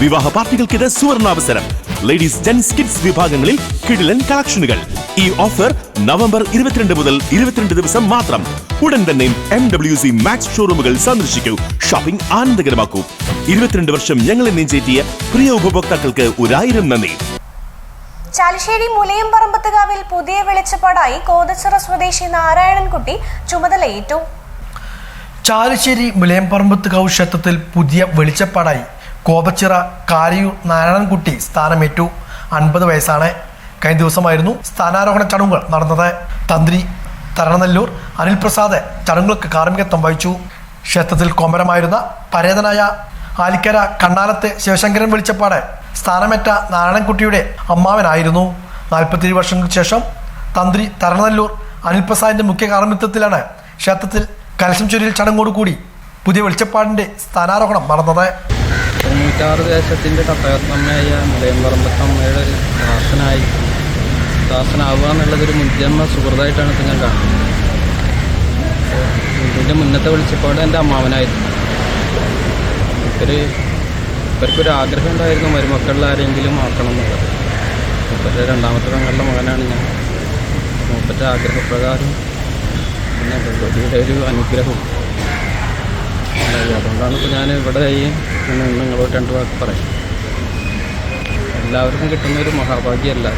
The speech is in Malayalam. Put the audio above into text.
വിവാഹ പാർട്ടികൾക്കിത് സുവർണാവസരം. ലേഡീസ് ജെൻസ് കിഡ്സ് വിഭാഗങ്ങളിൽ കിടിലൻ കളക്ഷനുകൾ. ഈ ഓഫർ നവംബർ ഇരുപത്തിരണ്ട് മുതൽ ഇരുപത്തിരണ്ട് ദിവസം മാത്രം. ഉടൻ തന്നെ എം ഡബ്ല്യു സി മാക്സ് ഷോറൂമുകൾ സന്ദർശിക്കൂ. ഷോപ്പിംഗ് ആനന്ദകരമാക്കൂ. ഇരുപത്തിരണ്ട് വർഷം ഞങ്ങളെ നെഞ്ചേറ്റിയ പ്രിയ ഉപഭോക്താക്കൾക്ക് ഒരായിരം നന്ദി. ചാലിശ്ശേരി മുലയംപറമ്പത്തുകാവിൽ പുതിയ വെളിച്ചപ്പാടായി കോതച്ചിറ സ്വദേശി നാരായണൻകുട്ടി ചുമതലയേറ്റു. ചാലിശ്ശേരി മുലയംപറമ്പത്തുകാവ് ക്ഷേത്രത്തിൽ പുതിയ വെളിച്ചപ്പാടായി. കോപച്ചിറ കാരിയൂർ നാരായണൻകുട്ടി സ്ഥാനമേറ്റു. അൻപത് വയസ്സാണ്. കഴിഞ്ഞ ദിവസമായിരുന്നു സ്ഥാനാരോഹണ ചടങ്ങുകൾ നടന്നത്. തന്ത്രി തരണനെല്ലൂർ അനിൽ പ്രസാദ് ചടങ്ങുകൾക്ക് കാർമ്മികത്വം വഹിച്ചു. ക്ഷേത്രത്തിൽ കൊമരമായിരുന്ന പരേതനായ ആലിക്കര കണ്ണാലത്ത് ശിവശങ്കരൻ വിളിച്ചപ്പാട് സ്ഥാനമേറ്റ നാരായണൻകുട്ടിയുടെ അമ്മാവനായിരുന്നു. നാൽപ്പത്തിയേഴ് വർഷങ്ങൾക്ക് ശേഷം തന്ത്രി തരണനെല്ലൂർ അനിൽ പ്രസാദിന്റെ മുഖ്യ കാർമ്മിത്വത്തിലാണ് ക്ഷേത്രത്തിൽ കലശം ചുരിയിൽ ചടങ്ങോടുകൂടി പുതിയ വെളിച്ചപ്പാടിന്റെ സ്ഥാനാരോഹണം നടന്നത്. തൊണ്ണൂറ്റാറ് ദേശത്തിന്റെ കട്ടകത്തമ്മയായ മുലയമ്പറമ്പത്തമ്മയുടെ ഒരു ദാസനായി ദാസനാവുക എന്നുള്ളതൊരു മുൻജന്മ സുഹൃത്തായിട്ടാണ് ഇപ്പം ഞാൻ കാണുന്നത്. ഇതിന്റെ മുന്നത്തെ വിളിച്ചപ്പാട് എന്റെ അമ്മാവനായിരുന്നു. ഇവർ ഇവർക്കൊരു ആഗ്രഹം ഉണ്ടായിരുന്നു മരുമക്കളിൽ ആരെങ്കിലും ആക്കണം എന്നുള്ളത്. മൂപ്പറ്റ രണ്ടാമത്തെ പെങ്ങളുടെ മകനാണ് ഞാൻ. മൂപ്പറ്റ ആഗ്രഹപ്രകാരം പിന്നെ ഒരു അനുഗ്രഹവും ഉണ്ടായി. അതുകൊണ്ടാണ് ഇപ്പോൾ ഞാൻ ഇവിടെ ഈ നിങ്ങളോട് രണ്ട് വാക്ക് പറയാം. എല്ലാവർക്കും കിട്ടുന്ന ഒരു മഹാഭാഗ്യമല്ല.